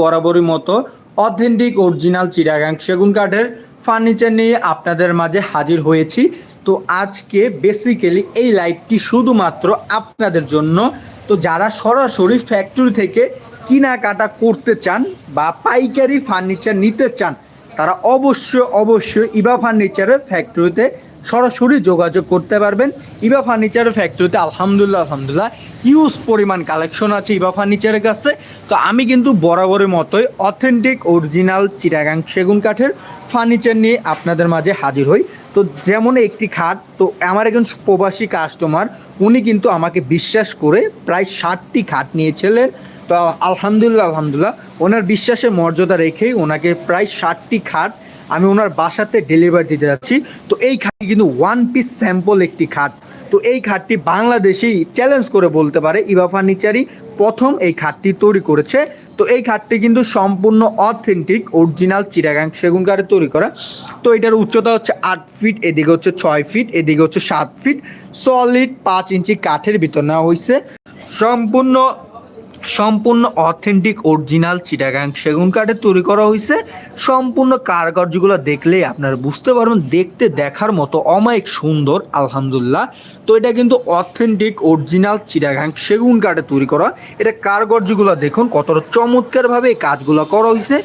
বরাবরই মতো authentic original Chittagong সেগুন কাঠের ফার্নিচার নিয়ে আপনাদের মাঝে হাজির হয়েছি। তো আজকে বেসিক্যালি এই লাইভটি শুধুমাত্র আপনাদের জন্য। তো যারা সরাসরি ফ্যাক্টরি থেকে কেনাকাটা করতে চান বা পাইকারি ফার্নিচার নিতে চান, তারা অবশ্যই অবশ্যই ইবা ফার্নিচারের ফ্যাক্টরিতে সরাসরি যোগাযোগ করতে পারবেন। ইবা ফার্নিচারের ফ্যাক্টরিতে আলহামদুলিল্লাহ আলহামদুলিল্লাহ ইউজ পরিমাণ কালেকশন আছে ইবা ফার্নিচারের কাছে। তো আমি কিন্তু বরাবরের মতোই অথেন্টিক অরিজিনাল চিটাগাং সেগুন কাঠের ফার্নিচার নিয়ে আপনাদের মাঝে হাজির হই। তো যেমন একটি খাট, তো আমার একজন প্রবাসী কাস্টমার উনি কিন্তু আমাকে বিশ্বাস করে প্রায় ষাটটি খাট নিয়েছিলেন। তো আলহামদুলিল্লাহ আলহামদুলিল্লাহ, ওনার বিশ্বাসের মর্যাদা রেখেই ওনাকে প্রায় ষাটটি খাট আমি ওনার বাসাতে ডেলিভারি দিতে যাচ্ছি। তো এই খাটটি কিন্তু ওয়ান পিস স্যাম্পল একটি খাট। তো এই খাটটি বাংলাদেশেই চ্যালেঞ্জ করে বলতে পারে ইভা ফার্নিচারই প্রথম এই খাটটি তৈরি করেছে। তো এই খাটটি কিন্তু সম্পূর্ণ অথেন্টিক অরিজিনাল চিটাগাং সেগুন কাঠে তৈরি করা। তো এটার উচ্চতা হচ্ছে আট ফিট এদিকে হচ্ছে ছয় ফিট এদিকে হচ্ছে সাত ফিট সলিড পাঁচ ইঞ্চি কাঠের ভিতর নেওয়া হয়েছে। সম্পূর্ণ সম্পূর্ণ অথেন্টিক অরিজিনাল চিটাগাং সেগুন কাঠে তৈরি করা হয়েছে। সম্পূর্ণ কারুকার্যগুলো দেখলেই আপনারা বুঝতে পারবেন, দেখতে দেখার মতো অমায়িক সুন্দর, আলহামদুলিল্লাহ। তো এটা কিন্তু অথেন্টিক অরিজিনাল চিটাগাং সেগুন কাঠে তৈরি করা। এটা কারুকার্যগুলো দেখুন, কতটা চমৎকারভাবে এই কাজগুলো করা হয়েছে।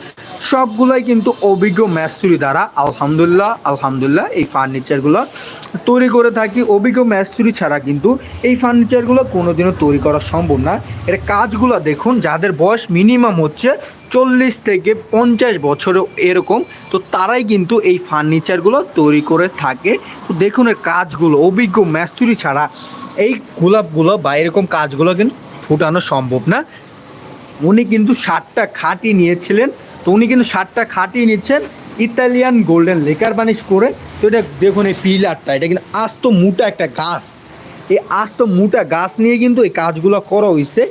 সবগুলাই কিন্তু অভিজ্ঞ ম্যাস্তুরি দ্বারা, আলহামদুলিল্লাহ আলহামদুলিল্লাহ, এই ফার্নিচারগুলো তৈরি করে থাকি। অভিজ্ঞ ম্যাস্তুরি ছাড়া কিন্তু এই ফার্নিচারগুলো কোনোদিনও তৈরি করা সম্ভব না। এটা কাজগুলো দেখুন, যাদের বয়স মিনিমাম হচ্ছে চল্লিশ থেকে পঞ্চাশ বছরও এরকম, তো তারাই কিন্তু এই ফার্নিচারগুলো তৈরি করে থাকে। তো দেখুন এর কাজগুলো, অভিজ্ঞ ম্যাস্তুরি ছাড়া এই গোলাপগুলো বা এরকম কাজগুলো কিন্তু ফুটানো সম্ভব না। উনি কিন্তু ষাটটা খাটি নিয়েছিলেন, তো উনি কিন্তু ষাটটা খাটি নিচ্ছেন ইতালিয়ান গোল্ডেন লেকার বানিশ করে। তো এটা দেখুন এই পিলারটা, এটা কিন্তু আস্ত মোটা একটা গাছ। এই আস্ত মোটা গাছ নিয়ে কিন্তু এই কাজগুলো করা হয়েছে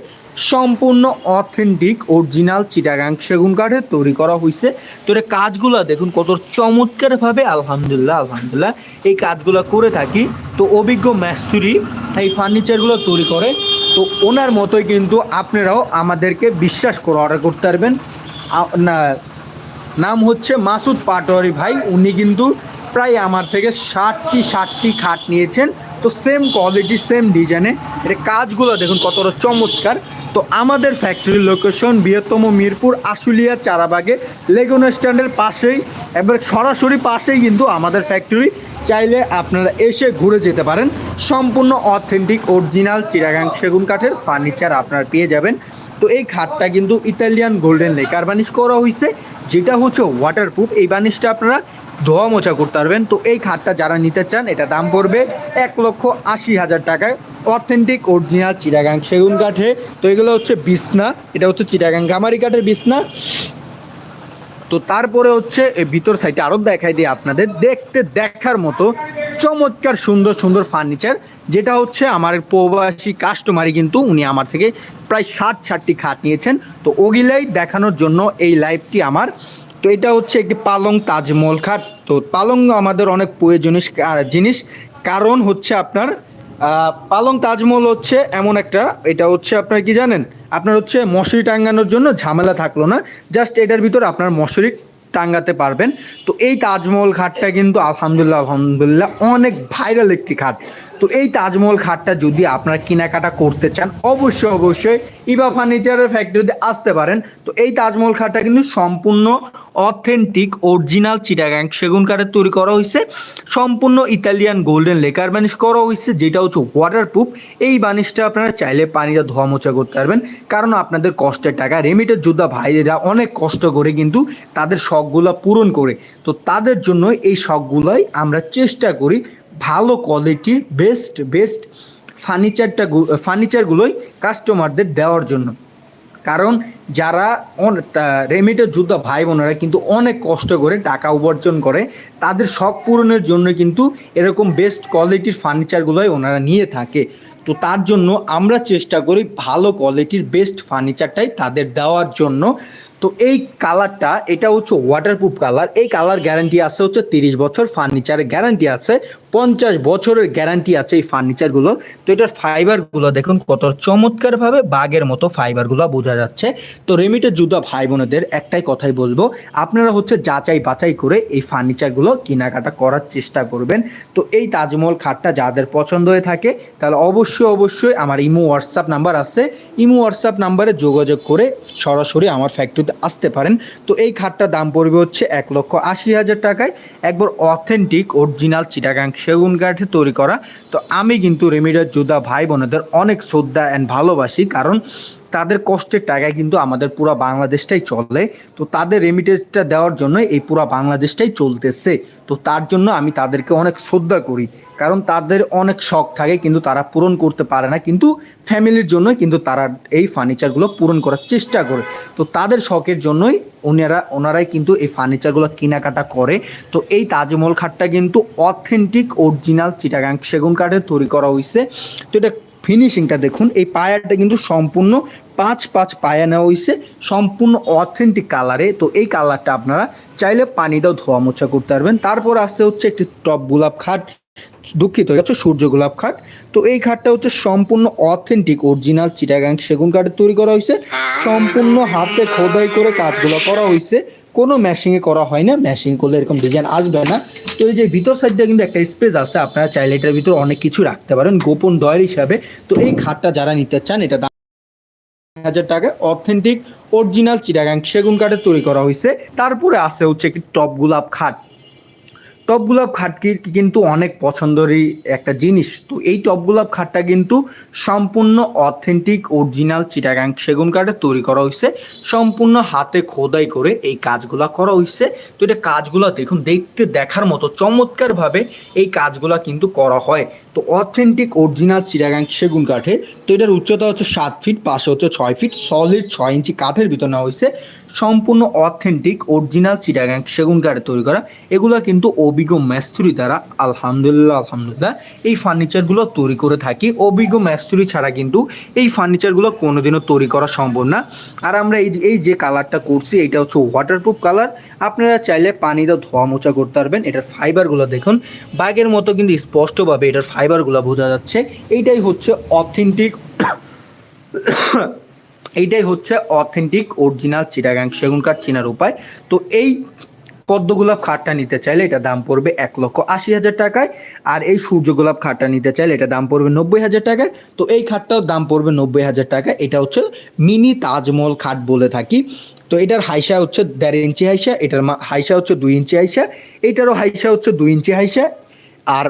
সম্পূর্ণ অথেন্টিক, অরিজিনাল চিটাগাং সেগুন কাঠের তৈরি করা হয়েছে তো এটা কাজগুলো দেখুন কত চমৎকারভাবে, আলহামদুলিল্লাহ আলহামদুলিল্লাহ, এই কাজগুলো করে থাকি। তো অভিজ্ঞ ম্যাস্তুরি এই ফার্নিচারগুলো তৈরি করে। তো ওনার মতোই কিন্তু আপনারাও আমাদেরকে বিশ্বাস করে অর্ডার করতে পারবেন। নাম হচ্ছে মাসুদ পাটোয়ারি ভাই। উনি কিন্তু প্রায় আমার থেকে ষাটটি ষাটটি খাট নিয়েছেন। তো সেম কোয়ালিটি সেম ডিজাইনে এটা কাজগুলো দেখুন কতটা চমৎকার। তো আমাদের ফ্যাক্টরির লোকেশন বৃহত্তম মিরপুর আশুলিয়া চারাবাগে। লেগুন স্ট্যান্ডের পাশেই, এবার সরাসরি পাশেই কিন্তু আমাদের ফ্যাক্টরি চাইলে আপনারা এসে ঘুরে যেতে পারেন। সম্পূর্ণ অথেন্টিক অরিজিনাল চিরাগাং সেগুন কাঠের ফার্নিচার আপনারা পেয়ে যাবেন। তো এই খাটটা কিন্তু ইতালিয়ান গোল্ডেন লেকার বানিশ করা হয়েছে যেটা হচ্ছে ওয়াটারপ্রুফ এই বানিশটা আপনারা ধোয়া মোছা করতে পারবেন। তো এই খাটটা যারা নিতে চান, এটা দাম পড়বে এক লক্ষ আশি হাজার টাকায়। অথেন্টিক, অরিজিনাল চিটাগাং সেগুন কাঠে। তো এগুলো হচ্ছে বিছনা, এটা হচ্ছে চিটাগাং গামারি কাঠের বিছনা। তো তারপরে হচ্ছে ভিতর সাইডে আরও দেখাই দিই আপনাদের। দেখতে দেখার মতো চমৎকার, সুন্দর সুন্দর ফার্নিচার যেটা হচ্ছে আমার প্রবাসী কাস্টমারই কিন্তু উনি আমার থেকে প্রায় ষাট, ষাটটি খাট নিয়েছেন। তো ওগুলাই দেখানোর জন্য এই লাইভটি আমার তো এটা হচ্ছে একটি পালং তাজমহল খাট। তো পালং আমাদের অনেক প্রয়োজনীয় জিনিস। কারণ হচ্ছে আপনার পালং তাজমহল হচ্ছে এমন একটা, এটা হচ্ছে আপনার কি জানেন? আপনার হচ্ছে মশারি টাঙ্গানোর জন্য ঝামেলা থাকল না। জাস্ট এটার ভিতর আপনার মশারি টাঙ্গাতে পারবেন। তো এই তাজমহল খাটটা কিন্তু আলহামদুলিল্লাহ আলহামদুলিল্লাহ অনেক ভাইরাল একটি খাট। তো এই তাজমহল খাটটা যদি আপনারা কেনাকাটা করতে চান, অবশ্যই অবশ্যই ইবা ফার্নিচারের ফ্যাক্টরিতে আসতে পারেন। তো এই তাজমহল খাটটা কিন্তু সম্পূর্ণ অথেন্টিক অরিজিনাল চিটাগাং সেগুন কাঠের তৈরি করা হয়েছে। সম্পূর্ণ ইতালিয়ান গোল্ডেন লেকার বানিশ করা হয়েছে, যেটা হচ্ছে ওয়াটারপ্রুফ এই বানিশটা আপনারা চাইলে পানিতে ধোয়া মোছা করতে পারবেন। কারণ আপনাদের কষ্টের টাকা রেমিটের যোদ্ধা ভাইরা অনেক কষ্ট করে কিন্তু তাদের শখগুলো পূরণ করে। তো তাদের জন্য এই শখগুলোই আমরা চেষ্টা করি ভালো কোয়ালিটির বেস্ট বেস্ট ফার্নিচারটা ফার্নিচারগুলোই কাস্টমারদের দেওয়ার জন্য। কারণ যারা রেমিটের যুদ্ধ ভাই বোনেরা কিন্তু অনেক কষ্ট করে টাকা উপার্জন করে, তাদের শখ পূরণের জন্য কিন্তু এরকম বেস্ট কোয়ালিটির ফার্নিচারগুলোই ওনারা নিয়ে থাকে। তো তার জন্য আমরা চেষ্টা করি ভালো কোয়ালিটির বেস্ট ফার্নিচারটাই তাদের দেওয়ার জন্য। তো এই কালারটা, এটা হচ্ছে ওয়াটারপ্রুফ কালার। এই কালার গ্যারান্টি আছে হচ্ছে তিরিশ বছর ফার্নিচারের গ্যারান্টি আছে, পঞ্চাশ বছরের গ্যারান্টি আছে এই ফার্নিচারগুলো তো এটার ফাইবারগুলো দেখুন কত চমৎকারভাবে বাগের মতো ফাইবারগুলো বোঝা যাচ্ছে। তো রেমিটের জুতা ভাই বোনেদের একটাই কথাই বলব, আপনারা হচ্ছে যাচাই বাছাই করে এই ফার্নিচারগুলো কেনাকাটা করার চেষ্টা করবেন। তো এই তাজমহল খাটটা যাদের পছন্দ হয়ে থাকে, তাহলে অবশ্যই অবশ্যই আমার ইমো হোয়াটসঅ্যাপ নাম্বার আছে। ইমো হোয়াটসঅ্যাপ নাম্বারে যোগাযোগ করে সরাসরি আমার ফ্যাক্টরিতে আসতে পারেন। তো এই খাটটার দাম পড়বে হচ্ছে এক লক্ষ আশি হাজার টাকায়। একবার অথেন্টিক অরিজিনাল চিটাগাং সেগুন কাঠে তৈরি করা। তো আমি কিন্তু রেমিডার যোদ্ধা ভাই বোনেদের অনেক শ্রদ্ধা অ্যান্ড ভালোবাসি। কারণ তাদের কষ্টের টাকায় কিন্তু আমাদের পুরো বাংলাদেশটাই চলে। তো তাদের রেমিটেন্সটা দেওয়ার জন্য এই পুরো বাংলাদেশটাই চলতেছে। তো তার জন্য আমি তাদেরকে অনেক শ্রদ্ধা করি। কারণ তাদের অনেক শখ থাকে, কিন্তু তারা পূরণ করতে পারে না। কিন্তু ফ্যামিলির জন্যই কিন্তু তারা এই ফার্নিচারগুলো পূরণ করার চেষ্টা করে। তো তাদের শখের জন্যই ওনারা, ওনারাই কিন্তু এই ফার্নিচারগুলো কেনাকাটা করে। তো এই তাজমহল খাটটা কিন্তু অথেন্টিক অরিজিনাল চিটাগাং সেগুন কাঠের তৈরি করা হয়েছে তো এটা ফিনিশিংটা দেখুন, এই পায়াটা কিন্তু সম্পূর্ণ পাঁচ পাঁচ পায়া নেওয়া হয়েছে সম্পূর্ণ অথেন্টিক কালারে তো এই কালারটা আপনারা চাইলে পানি দাও ধোয়া মোছা করতে পারবেন। তারপর আসছে হচ্ছে একটি টপ গোলাপ খাট, দুঃখিত, এটা হচ্ছে সূর্য গোলাপ খাট। তো এই খাটটা হচ্ছে সম্পূর্ণ অথেন্টিক অরিজিনাল চিটাগাং সেগুন কাঠের তৈরি করা হয়েছে সম্পূর্ণ হাতে খোদাই করে কাজগুলো করা হয়েছে কোনো ম্যাশিংয়ে করা হয় না। ম্যাশিং করলে এরকম ডিজাইন আসবে না। তো এই যে ভিতর সাইডটা কিন্তু একটা স্পেস আছে, আপনারা চাইলে এটার ভিতরে অনেক কিছু রাখতে পারেন, গোপন দয়ের হিসাবে। তো এই খাটটা যারা নিতে চান, এটা দাম হাজার টাকা। অথেন্টিক অরিজিনাল চিটাগাং সেগুন কাঠে তৈরি করা হয়েছে তারপরে আছে হচ্ছে একটি টপ গোলাপ খাট। টপ গোলাপ খাটকি কিন্তু অনেক পছন্দেরই একটা জিনিস। তো এই টপ গোলাপ খাটটা কিন্তু সম্পূর্ণ অথেন্টিক, অরিজিনাল চিটাগাং সেগুন কাঠে তৈরি করা হয়েছে সম্পূর্ণ হাতে খোদাই করে এই কাজগুলা করা হয়েছে তো এটা কাজগুলা দেখুন, দেখতে দেখার মতো চমৎকারভাবে এই কাজগুলা কিন্তু করা হয়। তো অথেন্টিক, অরিজিনাল চিটাগাং সেগুন কাঠে। তো এটার উচ্চতা হচ্ছে সাত ফিট, পাশে হচ্ছে ছয় ফিট সলিড ছয় ইঞ্চি কাঠের ভিতর নেওয়া হয়েছে সম্পূর্ণ অথেন্টিক অরিজিনাল চিটাগাং সেগুন কাঠে তৈরি করা। এগুলো কিন্তু অভিজ্ঞ মেস্তুরি দ্বারা, আলহামদুলিল্লাহ আলহামদুলিল্লাহ, এই ফার্নিচারগুলো তৈরি করে থাকি। অভিজ্ঞ মেস্তুরি ছাড়া কিন্তু এই ফার্নিচারগুলো কোনোদিনও তৈরি করা সম্ভব না। আর আমরা এই যে এই যে কালারটা করছি এটা হচ্ছে ওয়াটারপ্রুফ কালার আপনারা চাইলে পানিতে ধোয়া মোছা করতে পারবেন। এটার ফাইবারগুলো দেখুন। বাঘের মতো কিন্তু স্পষ্টভাবে এটার ফাইবারগুলো বোঝা যাচ্ছে। এইটাই হচ্ছে অথেন্টিক এইটাই হচ্ছে অথেন্টিক অরিজিনাল চিটাগাং সেগুন কাঠ চেনার উপায় তো এই পদ্ম গোলাপ খাটটা নিতে চাইলে এটা দাম পড়বে এক লক্ষ আশি হাজার টাকায়, আর এই সূর্য গোলাপ খাটটা নিতে চাইলে এটা দাম পড়বে নব্বই হাজার টাকায়। তো এই খাটটাও দাম পড়বে নব্বই হাজার টাকা এটা হচ্ছে মিনি তাজমহল খাট বলে থাকি। তো এটার হাইসা হচ্ছে দেড় ইঞ্চি হাইসা, এটার হাইসা হচ্ছে দুই ইঞ্চি হাইসা এইটারও হাইসা হচ্ছে দুই ইঞ্চি হাইসা, আর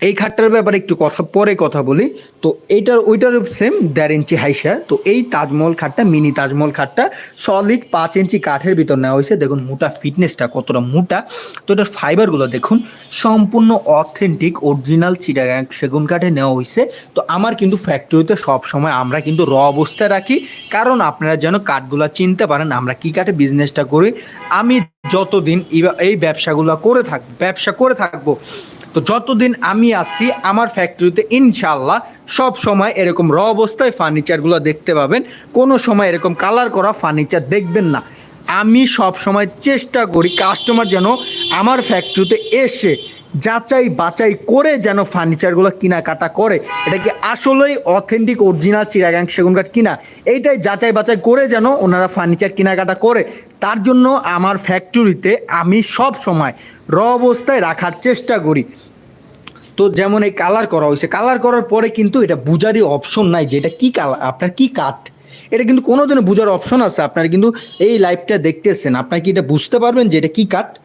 এই খাটটার ব্যাপারে একটু কথা, পরে কথা বলি। তো এইটার, ওইটার সেম দেড় ইঞ্চি হাইসা তো এই তাজমহল খাটটা মিনি তাজমহল খাটটা সলিড পাঁচ ইঞ্চি কাঠের ভিতর নেওয়া হয়েছে। দেখুন, মোটা ফিটনেসটা কতটা মোটা। তো এটার ফাইবারগুলো দেখুন, সম্পূর্ণ অথেন্টিক অরিজিনাল চিটাগাং সেগুন কাঠে নেওয়া হয়েছে। তো আমার কিন্তু ফ্যাক্টরিতে সব সময় আমরা কিন্তু র অবস্থায় রাখি। কারণ আপনারা যেন কাঠগুলো চিনতে পারেন, আমরা কি কাঠে বিজনেসটা করি। আমি যতদিন এই- এই ব্যবসাগুলো করে থাক, ব্যবসা করে থাকব তো যতদিন আমি আসছি আমার ফ্যাক্টরিতে ইনশাল্লাহ সব সময় এরকম র অবস্থায় ফার্নিচারগুলো দেখতে পাবেন। কোনো সময় এরকম কালার করা ফার্নিচার দেখবেন না। আমি সব সময় চেষ্টা করি কাস্টমার যেন আমার ফ্যাক্টরিতে এসে যাচাই বাছাই করে যেন ফার্নিচারগুলো কেনাকাটা করে। এটা কি আসলেই অথেন্টিক অরিজিনাল চিরাগাং সেগুন কাঠ কিনা? এইটাই যাচাই বাছাই করে যেন ওনারা ফার্নিচার কেনাকাটা করে। তার জন্য আমার ফ্যাক্টরিতে আমি সব সময় র অবস্থায় রাখার চেষ্টা করি। তো যেমন এই কালার করা হয়েছে কালার করার পরে কিন্তু এটা বুঝারই অপশন নাই যে এটা কী কালার আপনার কী কাঠ? এটা কিন্তু কোনো দিনও বুঝার অপশন আছে। আপনার কিন্তু এই লাইভটা দেখতেছেন। আপনার কি এটা বুঝতে পারবেন যে এটা কী কাঠ?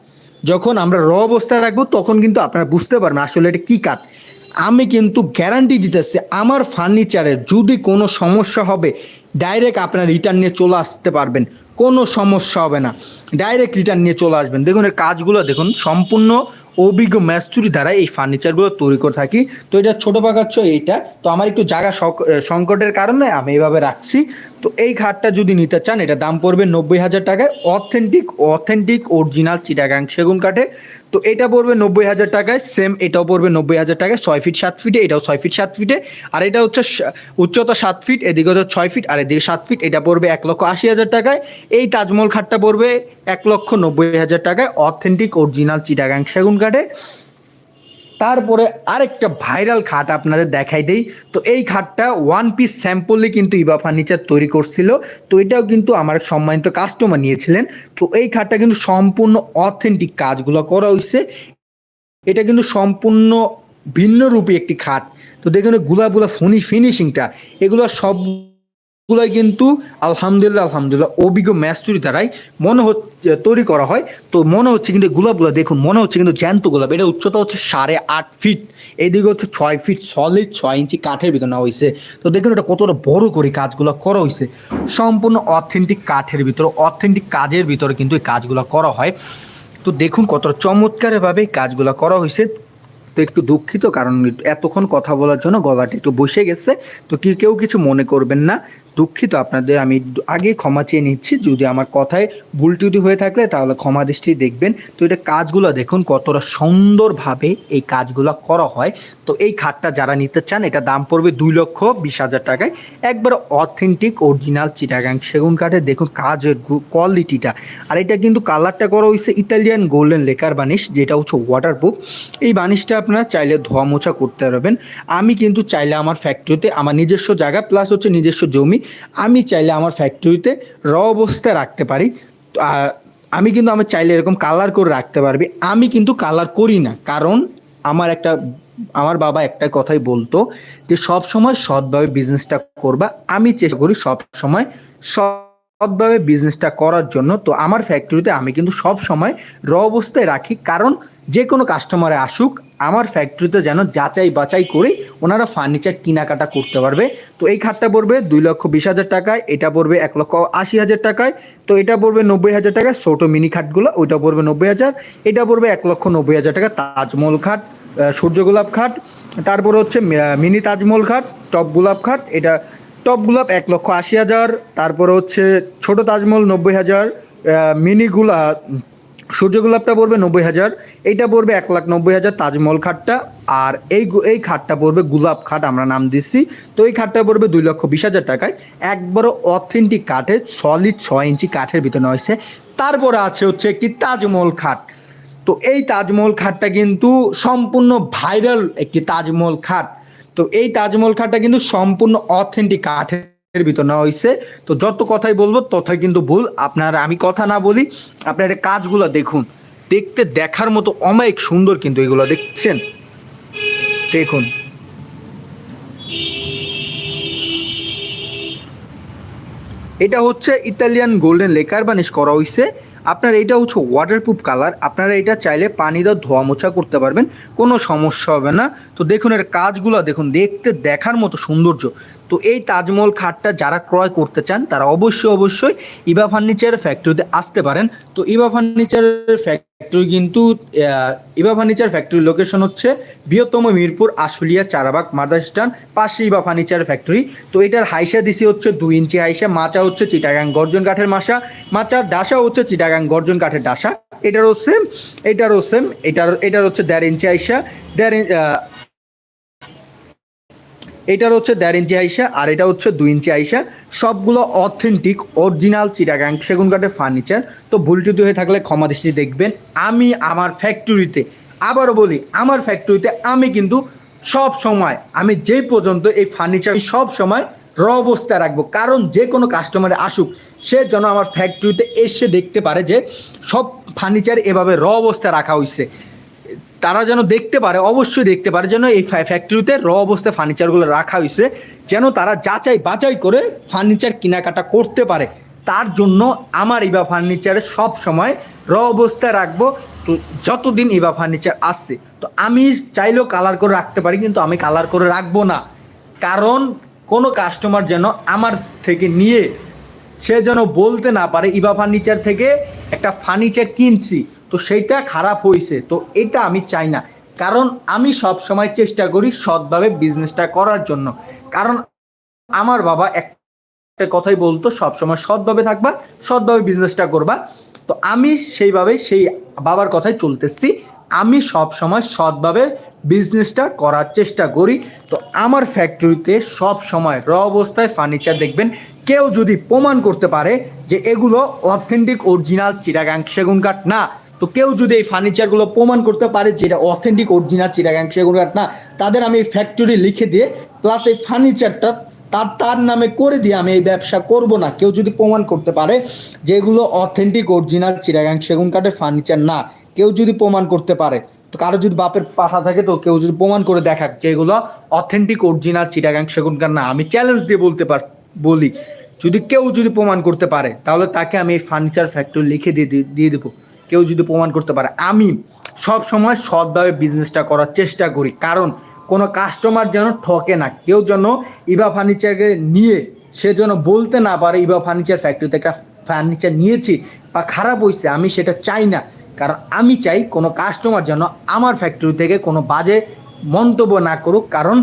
যখন আমরা র অবস্থায় রাখব, তখন কিন্তু আপনারা বুঝতে পারবেন আসলে এটা কী কাঠ। আমি কিন্তু গ্যারান্টি দিতেছি, আমার ফার্নিচারের যদি কোনো সমস্যা হবে ডাইরেক্ট আপনার রিটার্ন নিয়ে চলে আসতে পারবেন। কোনো সমস্যা হবে না ডাইরেক্ট রিটার্ন নিয়ে চলে আসবেন। দেখুন, এর কাজগুলো দেখুন, সম্পূর্ণ অভিজ্ঞ ম্যাচুরি দ্বারা এই ফার্নিচারগুলো তৈরি করে থাকি। তো এটা ছোটো পাকাচ্ছ এইটা। তো আমার একটু জায়গা সংকটের কারণে আমি এইভাবে রাখছি। তো এই খাটটা যদি নিতে চান, এটা দাম পড়বে নব্বই হাজার টাকায়। অথেন্টিক অথেন্টিক অরিজিনাল চিটাগাং সেগুন কাঠে। তো এটা পড়বে নব্বই হাজার টাকায় সেম এটাও পড়বে নব্বই হাজার টাকায়, ছয় ফিট সাত ফিটে এটাও ছয় ফিট সাত ফিটে আর এটা হচ্ছে উচ্চতা সাত ফিট এদিকে হচ্ছে ছয় ফিট আর এদিকে সাত ফিট এটা পড়বে এক লক্ষ আশি হাজার টাকায়। এই তাজমহল খাটটা পড়বে এক লক্ষ নব্বই হাজার টাকায় অথেন্টিক অরিজিনাল চিটাগাং সেগুন কাঠে তারপরে আরেকটা ভাইরাল খাট আপনাদের দেখাই দেই। তো এই খাটটা ওয়ান পিস স্যাম্পলে কিন্তু ইবা ফার্নিচার তৈরি করছিল। তো এটাও কিন্তু আমার সম্মানিত কাস্টমার নিয়েছিলেন। তো এই খাটটা কিন্তু সম্পূর্ণ অথেন্টিক কাজগুলো করা হয়েছে এটা কিন্তু সম্পূর্ণ ভিন্ন রূপী একটি খাট। তো দেখুন, গুলা গুলা ফনি ফিনিশিংটা এগুলো সবগুলাই কিন্তু আলহামদুলিল্লাহ আলহামদুলিল্লাহ, অভিজ্ঞ ম্যাস্তুরি দ্বারাই মনে হচ্ছে, তৈরি করা হয়। তো মনে হচ্ছে কিন্তু গুলাবগুলো দেখুন, মনে হচ্ছে কিন্তু জ্যান্ত গোলাপ। এটা উচ্চতা হচ্ছে সাড়ে আট ফিট এইদিকে হচ্ছে ছয় ফিট সলিড ছয় ইঞ্চি কাঠের ভিতর নেওয়া হয়েছে। তো দেখুন এটা কতটা বড় করে কাজগুলো করা হয়েছে। সম্পূর্ণ অথেন্টিক কাঠের ভিতরে অথেন্টিক কাজের ভিতরে কিন্তু এই কাজগুলো করা হয়। তো দেখুন কতটা চমৎকারভাবে কাজগুলো করা হয়েছে। তো একটু দুঃখিত, কারণ এতক্ষণ কথা বলার জন্য গলাটা একটু বসে গেছে। তো কি, কেউ কিছু মনে করবেন না। দুঃখিত আপনাদের, আমি আগে ক্ষমা চেয়ে নিচ্ছি। যদি আমার কথায় ভুল টুটি হয়ে থাকলে তাহলে ক্ষমা দৃষ্টি দেখবেন। তো এটা কাজগুলো দেখুন, কতটা সুন্দরভাবে এই কাজগুলো করা হয়। তো এই খাটটা যারা নিতে চান, এটা দাম পড়বে দুই লক্ষ বিশ হাজার টাকায়। একবার অথেন্টিক অরিজিনাল চিটাগাং সেগুন কাঠের দেখুন কাজের কোয়ালিটিটা আর এটা কিন্তু কালারটা করা হয়েছে ইতালিয়ান গোল্ডেন লেকার বানিশ, যেটা হচ্ছে ওয়াটারপ্রুফ এই বানিশটা আপনারা চাইলে ধোয়া মোছা করতে পারবেন। আমি কিন্তু চাইলে আমার ফ্যাক্টরিতে আমার নিজস্ব জায়গা প্লাস হচ্ছে নিজস্ব জমি। আমি চাইলে আমার ফ্যাক্টরিতে র অবস্থায় রাখতে পারি। আমি কিন্তু আমি চাইলে এরকম কালার করে রাখতে পারবি। আমি কিন্তু কালার করি না। কারণ আমার একটা, আমার বাবা একটা কথাই বলতো যে সব সময় সৎভাবে বিজনেসটা করবা। আমি চেষ্টা করি সব সময় সৎভাবে বিজনেসটা করার জন্য, তো আমার ফ্যাক্টরিতে আমি কিন্তু সব সময় র অবস্থায় রাখি। কারণ যে কোনো কাস্টমারে আসুক, আমার ফ্যাক্টরিতে যেন যাচাই বাছাই করে ওনারা ফার্নিচার কেনাকাটা করতে পারবে। তো এই খাটটা পড়বে দুই লক্ষ বিশ হাজার টাকায়, এটা পড়বে এক লক্ষ আশি হাজার টাকায়, তো এটা পড়বে নব্বই হাজার টাকায় ছোটো মিনি খাটগুলো, ওইটা পড়বে নব্বই হাজার, এটা পড়বে এক লক্ষ নব্বই হাজার টাকা, তাজমহল খাট সূর্য গোলাপ খাট, তারপর হচ্ছে মিনি তাজমহল খাট টপ গোলাপ খাট, এটা টপ গোলাপ এক লক্ষ আশি হাজার, তারপরে হচ্ছে ছোট তাজমহল নব্বই হাজার মিনি গুলা, সূর্য গোলাপটা পড়বে নব্বই হাজার, এইটা পড়বে এক লাখ নব্বই হাজার তাজমহল খাটটা, আর এই এই খাটটা পড়বে গোলাপ খাট, আমরা নাম দিচ্ছি। তো এই খাটটা পড়বে দুই লক্ষ বিশ হাজার টাকায়, একবারও অথেন্টিক কাঠে সলিড ছয় ইঞ্চি কাঠের ভিতরে হয়েছে। তারপরে আছে হচ্ছে একটি তাজমহল খাট। তো এই তাজমহল খাটটা কিন্তু সম্পূর্ণ ভাইরাল একটি তাজমহল খাট। তো এই তাজমহল খাটটা কিন্তু সম্পূর্ণ অথেন্টিক কাঠের ভিতর নেওয়া হয়েছে তো যত কথাই বলব তথাই কিন্তু ভুল। আপনার, আমি কথা না বলি, আপনার কাজগুলো দেখুন। দেখতে দেখার মতো অমায়িক সুন্দর কিন্তু এগুলো, দেখছেন? দেখুন। এটা হচ্ছে ইতালিয়ান গোল্ডেন লেকার বানিশ করা হয়েছে আপনার এটা হচ্ছে ওয়াটারপ্রুফ কালার আপনারা এটা চাইলে পানি দিয়ে ধোয়া মোছা করতে পারবেন, কোনো সমস্যা হবে না। তো দেখুন এর কাজগুলো, দেখুন, দেখতে দেখার মতো সৌন্দর্য। তো এই তাজমহল খাটটা যারা ক্রয় করতে চান, তারা অবশ্যই অবশ্যই ইবা ফার্নিচার ফ্যাক্টরিতে আসতে পারেন। তো ইবা ফার্নিচার ফ্যাক্টরি কিন্তু ইবা ফার্নিচার ফ্যাক্টরি লোকেশন হচ্ছে বৃহত্তম মিরপুর আশুলিয়া চারাবাগ মাদারস্টান পাশে ইবা ফার্নিচার ফ্যাক্টরি। তো এটার হাইসা দিছি হচ্ছে দুই ইঞ্চি হাইসা, মাচা হচ্ছে চিটাগাং গর্জন কাঠের মাসা মাচার ডাসা হচ্ছে চিটাগাং গর্জন কাঠের ডাসা। এটারও সেম এটারও সেম এটার এটার হচ্ছে দেড় ইঞ্চি হাইসা, দেড় এটার হচ্ছে দেড় ইঞ্চি আইসা আর এটা হচ্ছে দুই ইঞ্চি আইসা সবগুলো অথেন্টিক অরিজিনাল চিটাগাং সেগুন কাঠের ফার্নিচার তো ভুলটুটি হয়ে থাকলে ক্ষমা দৃষ্টি দেখবেন। আমি আমার ফ্যাক্টরিতে আবারও বলি, আমার ফ্যাক্টরিতে আমি কিন্তু সব সময়, আমি যেই পর্যন্ত এই ফার্নিচার সব সময় র অবস্থায় রাখব। কারণ যে কোনো কাস্টমারে আসুক, সে যেন আমার ফ্যাক্টরিতে এসে দেখতে পারে যে সব ফার্নিচার এভাবে র অবস্থায় রাখা হয়েছে তারা যেন দেখতে পারে, অবশ্যই দেখতে পারে যেন এই ফ্যা- ফ্যাক্টরিতে র অবস্থায় ফার্নিচারগুলো রাখা হয়েছে, যেন তারা যাচাই বাছাই করে ফার্নিচার কেনাকাটা করতে পারে। তার জন্য আমার ইবা ফার্নিচারে সব সময় র অবস্থায় রাখব। তো যতদিন ইবা ফার্নিচার আসছে তো আমি চাইলেও কালার করে রাখতে পারি, কিন্তু আমি কালার করে রাখব না। কারণ কোনো কাস্টমার যেন আমার থেকে নিয়ে সে যেন বলতে না পারে ইবা ফার্নিচার থেকে একটা ফার্নিচার কিনছি। তো সেইটা খারাপ হয়েছে তো এটা আমি চাই না। কারণ আমি সব সময় চেষ্টা করি সৎভাবে বিজনেসটা করার জন্য। কারণ আমার বাবা একটা কথাই বলতো, সবসময় সৎভাবে থাকবা, সৎভাবে বিজনেসটা করবা। তো আমি সেইভাবে সেই বাবার কথাই চলতেছি। আমি সব সময় সৎভাবে বিজনেসটা করার চেষ্টা করি। তো আমার ফ্যাক্টরিতে সব সময় র অবস্থায় ফার্নিচার দেখবেন, কেউ যদি প্রমাণ করতে পারে যে এগুলো অথেন্টিক অরিজিনাল চিরাগাং সেগুন কাঠ না তো কেউ যদি এই ফার্নিচারগুলো প্রমাণ করতে পারে যে এটা অথেন্টিক অরিজিনাল সেগুন কাঠ না, তাদের আমি ফ্যাক্টরি লিখে দিয়ে প্লাস এই ফার্নিচারটা তার তার নামে করে দিয়ে আমি এই ব্যবসা করব না। কেউ যদি প্রমাণ করতে পারে যে এগুলো অথেন্টিক অরিজিনাল চিটাগাং সেগুন কাঠের ফার্নিচার না, কেউ যদি প্রমাণ করতে পারে, তো কারও যদি বাপের পাঠা থাকে, তো কেউ যদি প্রমাণ করে দেখাক যে এগুলো অথেন্টিক অরিজিনাল চিটাগাং সেগুন কাঠ, না, আমি চ্যালেঞ্জ দিয়ে বলতে পার, বলি। যদি কেউ যদি প্রমাণ করতে পারে, তাহলে তাকে আমি এই ফার্নিচার ফ্যাক্টরি লিখে দিয়ে- দিয়ে দেবো। কেউ যদি প্রমাণ করতে পারে। আমি সব সময় সৎভাবে বিজনেসটা করার চেষ্টা করি। কারণ কোনো কাস্টমার যেন ঠকে না, কেউ যেন ইবা ফার্নিচারকে নিয়ে সে যেন বলতে না পারে ইবা ফার্নিচার ফ্যাক্টরি থেকে ফার্নিচার নিয়েছি বা খারাপ হয়েছে আমি সেটা চাই না। কারণ আমি চাই কোনো কাস্টমার যেন আমার ফ্যাক্টরি থেকে কোনো বাজে মন্তব্য না করুক। কারণ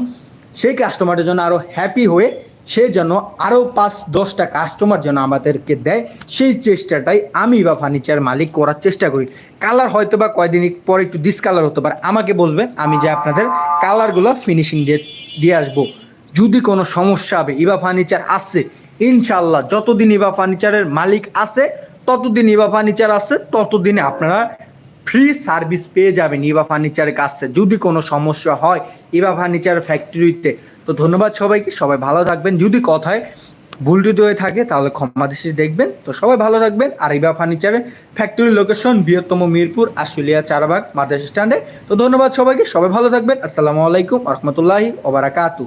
সেই কাস্টমারের জন্য আরও হ্যাপি হয়ে সে যেন আরও পাঁচ, দশটা কাস্টমার যেন আমাদেরকে দেয়, সেই চেষ্টাটাই আমি বা ফার্নিচার মালিক করার চেষ্টা করি। কালার হয়তো বা কয়দিন পরে একটু ডিসকালার হতে পারে। আমাকে বলবেন, আমি যে আপনাদের কালারগুলো ফিনিশিং দিয়ে দিয়ে আসব। যদি কোনো সমস্যা হবে, ইবা ফার্নিচার আসছে ইনশাল্লাহ যতদিন ইবা ফার্নিচারের মালিক আছে, ততদিন ইবা ফার্নিচার আছে, ততদিনে আপনারা ফ্রি সার্ভিস পেয়ে যাবেন ইবা ফার্নিচারের কাছে। যদি কোনো সমস্যা হয়, ইবা ফার্নিচার ফ্যাক্টরিতে তো ধন্যবাদ সবাইকে। সবাই ভালো থাকবেন। যদি কথায় ভুল যদি হয়ে থাকে, তাহলে ক্ষমা দৃষ্টি দেখবেন। তো সবাই ভালো থাকবেন। আর ইবা ফার্নিচারের ফ্যাক্টরি লোকেশন বৃহত্তম মিরপুর, আশুলিয়া, চারবাগ, মাদ্রাসা স্ট্যান্ডে তো ধন্যবাদ সবাইকে। সবাই ভালো থাকবেন। আসসালামু আলাইকুম রহমতুল্লাহি ওবারাকাতু